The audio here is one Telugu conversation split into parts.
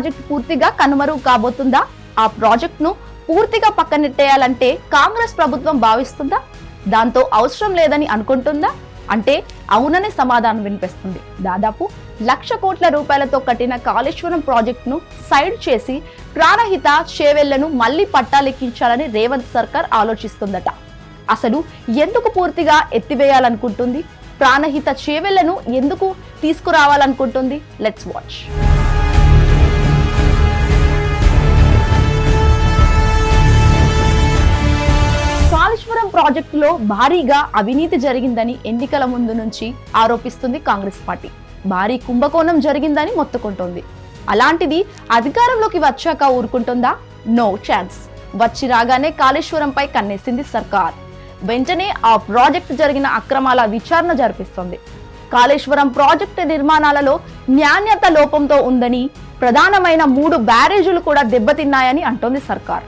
ప్రాజెక్టు పూర్తిగా కనుమరుగు కాబోతుందా? ఆ ప్రాజెక్టును పూర్తిగా పక్కనెట్టేయాలంటే కాంగ్రెస్ ప్రభుత్వం భావిస్తుందా? దాంతో అవసరం లేదని అనుకుంటుందా? అంటే అవుననే సమాధానం వినిపిస్తుంది. దాదాపు లక్ష కోట్ల రూపాయలతో కట్టిన కాళేశ్వరం ప్రాజెక్టును సైడ్ చేసి ప్రాణహిత చేవెళ్ళను మళ్ళీ పట్టాలెక్కించాలని రేవంత్ సర్కార్ ఆలోచిస్తుందట. అసలు ఎందుకు పూర్తిగా ఎత్తివేయాలనుకుంటుంది? ప్రాణహిత చేవెళ్ళను ఎందుకు తీసుకురావాలనుకుంటుంది? లెట్స్ వాచ్ ప్రాజెక్టులో భారీగా అవినీతి జరిగిందని ఎన్నికల ముందు నుంచి ఆరోపిస్తుంది కాంగ్రెస్ పార్టీ. భారీ కుంభకోణం జరిగిందని మొత్తుకుంటోంది. అలాంటిది అధికారంలోకి వచ్చాక ఊరుకుంటుందా? No chance. వచ్చి రాగానే కాళేశ్వరంపై కన్నేసింది సర్కార్. వెంటనే ఆ ప్రాజెక్టు జరిగిన అక్రమాల విచారణ జరిపిస్తోంది. కాళేశ్వరం ప్రాజెక్టు నిర్మాణాలలో నాణ్యత లోపంతో ఉందని ప్రధానమైన మూడు బ్యారేజీలు కూడా దెబ్బతిన్నాయని అంటోంది సర్కార్.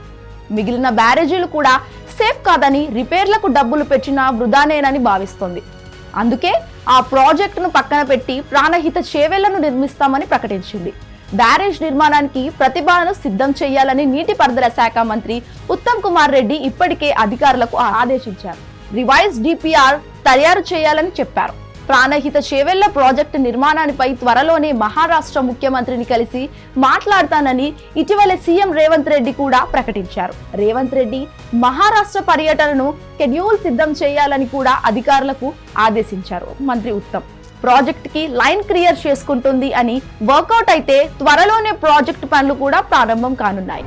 మిగిలిన బ్యారేజీలు కూడా సేఫ్ కాదని రిపేర్లకు డబ్బులు పెట్టినా వృధానేనని భావిస్తోంది. అందుకే ఆ ప్రాజెక్టును పక్కన పెట్టి ప్రాణహిత చేవెళ్ళను నిర్మిస్తామని ప్రకటించింది. బ్యారేజ్ నిర్మాణానికి ప్రతిభను సిద్ధం చేయాలని నీటిపారుదల శాఖ మంత్రి ఉత్తమ్ కుమార్ రెడ్డి ఇప్పటికే అధికారులకు ఆదేశించారు. రివైజ్ డిపిఆర్ తయారు చేయాలని చెప్పారు. ప్రాణహిత చేవెళ్ళ ప్రాజెక్టు నిర్మాణానిపై త్వరలోనే మహారాష్ట్ర ముఖ్యమంత్రిని కలిసి మాట్లాడతానని ఇటీవల సీఎం రేవంత్ రెడ్డి కూడా ప్రకటించారు. రేవంత్ రెడ్డి మహారాష్ట్ర పర్యటనను షెడ్యూల్ సిద్ధం చేయాలని కూడా అధికారులకు ఆదేశించారు. మంత్రి ఉత్తమ్ ప్రాజెక్ట్కి లైన్ క్లియర్ చేసుకుంటుంది అని వర్కౌట్ అయితే త్వరలోనే ప్రాజెక్ట్ పనులు కూడా ప్రారంభం కానున్నాయి.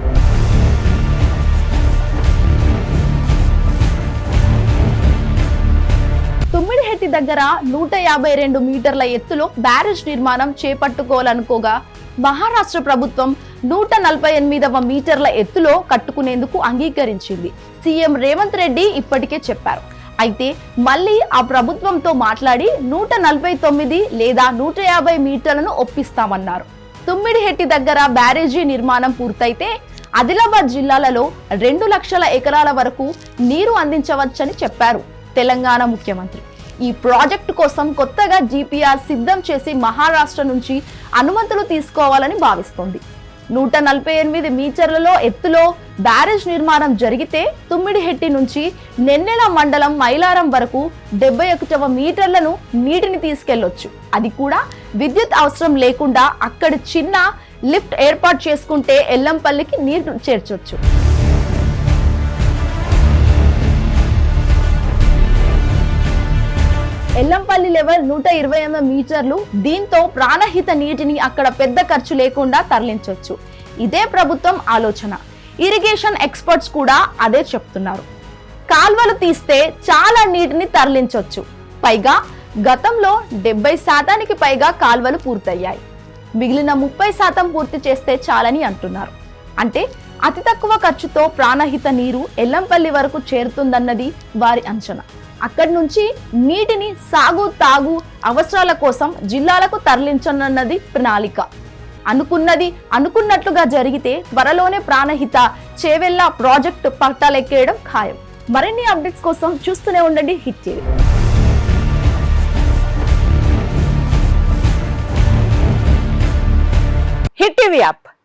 దగ్గర నూట యాభై రెండు మీటర్ల ఎత్తులో బ్యారేజ్ నిర్మాణం చేపట్టుకోవాలనుకోగా మహారాష్ట్ర ప్రభుత్వం నూట నలభై ఎనిమిదవ మీటర్ల ఎత్తులో కట్టుకునేందుకు అంగీకరించింది. సీఎం రేవంత్ రెడ్డి ఇప్పటికే చెప్పారు. అయితే మళ్ళీ ఆ ప్రభుత్వంతో మాట్లాడి నూట నలభై తొమ్మిది లేదా నూట యాభై మీటర్లను ఒప్పిస్తామన్నారు. తుమ్మిడిహెట్టి దగ్గర బ్యారేజీ నిర్మాణం పూర్తయితే ఆదిలాబాద్ జిల్లాలలో రెండు లక్షల ఎకరాల వరకు నీరు అందించవచ్చని చెప్పారు తెలంగాణ ముఖ్యమంత్రి. ఈ ప్రాజెక్టు కోసం కొత్తగా జీపీఆర్ సిద్ధం చేసి మహారాష్ట్ర నుంచి అనుమతులు తీసుకోవాలని భావిస్తోంది. నూట నలభై ఎనిమిది మీటర్లలో ఎత్తులో బ్యారేజ్ నిర్మాణం జరిగితే తుమ్మిడిహెట్టి నుంచి నెన్నెల మండలం మైలారం వరకు డెబ్బై ఒకటవ మీటర్లను నీటిని తీసుకెళ్ళొచ్చు. అది కూడా విద్యుత్ అవసరం లేకుండా అక్కడ చిన్న లిఫ్ట్ ఏర్పాటు చేసుకుంటే ఎల్లంపల్లికి నీరు చేర్చొచ్చు. ఎల్లంపల్లి లెవెల్ నూట ఇరవై ఎనిమిది మీటర్లు. దీంతో ప్రాణహిత నీటిని అక్కడ పెద్ద ఖర్చు లేకుండా తరలించవచ్చు ఇదే ప్రభుత్వం ఆలోచన. ఇరిగేషన్ ఎక్స్పర్ట్స్ కూడా అదే చెప్తున్నారు. కాల్వలు తీస్తే చాలా నీటిని తరలించవచ్చు పైగా గతంలో డెబ్బై శాతానికి పైగా కాల్వలు పూర్తయ్యాయి. మిగిలిన ముప్పై శాతం పూర్తి చేస్తే చాలని అంటున్నారు. అంటే అతి తక్కువ ఖర్చుతో ప్రాణహిత నీరు ఎల్లంపల్లి వరకు చేరుతుందన్నది వారి అంచనా. అక్కడి నుంచి నీటిని సాగు తాగు అవసరాల కోసం జిల్లాలకు తరలించనున్నది ప్రణాళిక. అనుకున్నది అనుకున్నట్లుగా జరిగితే త్వరలోనే ప్రాణహిత చేవెళ్ళ ప్రాజెక్టు పట్టాలెక్కేయడం ఖాయం. మరిన్ని అప్డేట్స్ కోసం చూస్తూనే ఉండండి Hit TV. Hit TV app.